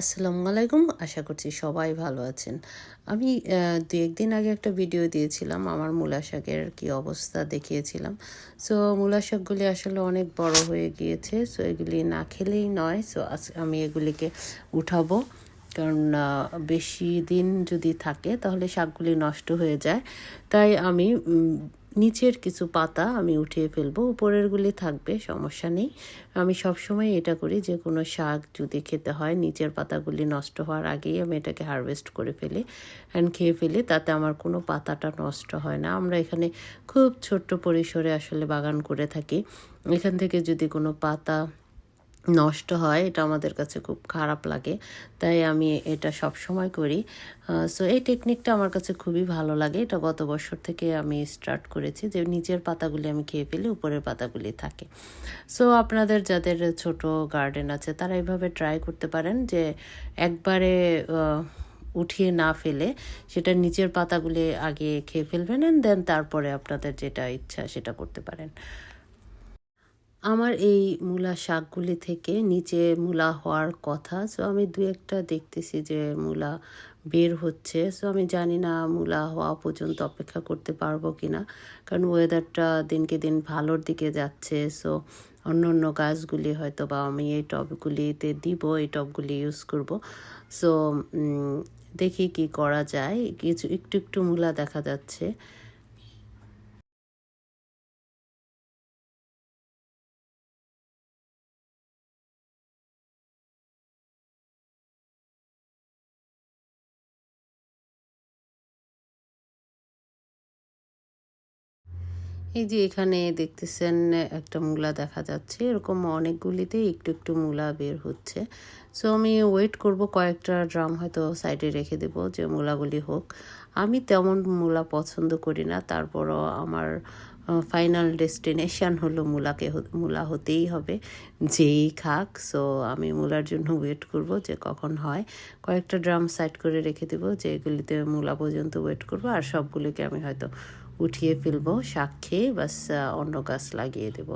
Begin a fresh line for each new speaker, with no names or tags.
আসসালামু আলাইকুম, আশা করছি সবাই ভালো আছেন। আমি দু একদিন আগে একটা ভিডিও দিয়েছিলাম, আমার মূলা শাকের কি অবস্থা দেখিয়েছিলাম। সো মূলা শাকগুলি আসলে অনেক বড় হয়ে গিয়েছে সো এগুলি না খেলেই নয় সো আজ আমি এগুলিকে উঠাবো। কারণ বেশি দিন যদি থাকে, তাহলে শাকগুলি নষ্ট হয়ে যায়। তাই আমি নিচের কিছু পাতা আমি উঠিয়ে ফেলব, উপরেরগুলি থাকবে, সমস্যা নেই। আমি সবসময় এটা করি যে, কোনো শাক যদি খেতে হয়, নিচের পাতাগুলি নষ্ট হওয়ার আগেই আমি এটাকে হারভেস্ট করে ফেলি অ্যান্ড খেয়ে ফেলি, তাতে আমার কোনো পাতাটা নষ্ট হয় না। আমরা এখানে খুব ছোট্ট পরিসরে আসলে বাগান করে থাকি। এখান থেকে যদি কোনো পাতা নষ্ট হয়, এটা আমাদের কাছে খুব খারাপ লাগে। তাই আমি এটা সব সময় করি সো এই টেকনিকটা আমার কাছে খুবই ভালো লাগে। এটা গত বছর থেকে আমি স্টার্ট করেছি যে নিচের পাতাগুলি আমি খেয়ে ফেলি, উপরের পাতাগুলি থাকে। সো আপনাদের যাদের ছোট গার্ডেন আছে, তারা এইভাবে ট্রাই করতে পারেন যে একবারে উঠিয়ে না ফেলে সেটা নিচের পাতাগুলি আগে খেয়ে ফেলবেন দেন তারপরে আপনাদের যেটা ইচ্ছা সেটা করতে পারেন। আমার এই মূলা শাকগুলি থেকে নিচে মূলা হওয়ার কথা সো আমি দু একটা দেখতেছি যে মূলা বের হচ্ছে। সো আমি জানি না মূলা হওয়া পর্যন্ত অপেক্ষা করতে পারব কি না কারণ ওয়েদারটা দিনকে দিন ভালোর দিকে যাচ্ছে। সো অন্য অন্য গাছগুলি হয়তো বা আমি এই টবগুলিতে দিব, এই টবগুলি ইউজ করব। সো দেখি কি করা যায়। কিছু, একটু একটু মূলা দেখা যাচ্ছে। এই যে এখানে দেখতেছেন, একটা মূলা দেখা যাচ্ছে। এরকম অনেকগুলিতে একটু একটু মূলা বের হচ্ছে। সো আমি ওয়েট করব, কয়েকটা ড্রাম হয়তো সাইডে রেখে দেব, যে মূলাগুলি হোক। আমি তেমন মূলা পছন্দ করি না। তারপরও আমার ফাইনাল ডেস্টিনেশন হলো মূলাকে মূলা হতেই হবে। যেই খাক সো আমি মূলার জন্য ওয়েট করব যে কখন হয়। কয়েকটা ড্রাম সাইড করে রেখে দেবো যে এগুলিতে মূলা পর্যন্ত ওয়েট করব। আর সবগুলিকে আমি হয়তো উঠিয়ে ফেলব শাক খেয়ে বাস অন্য গাছ লাগিয়ে দেবো।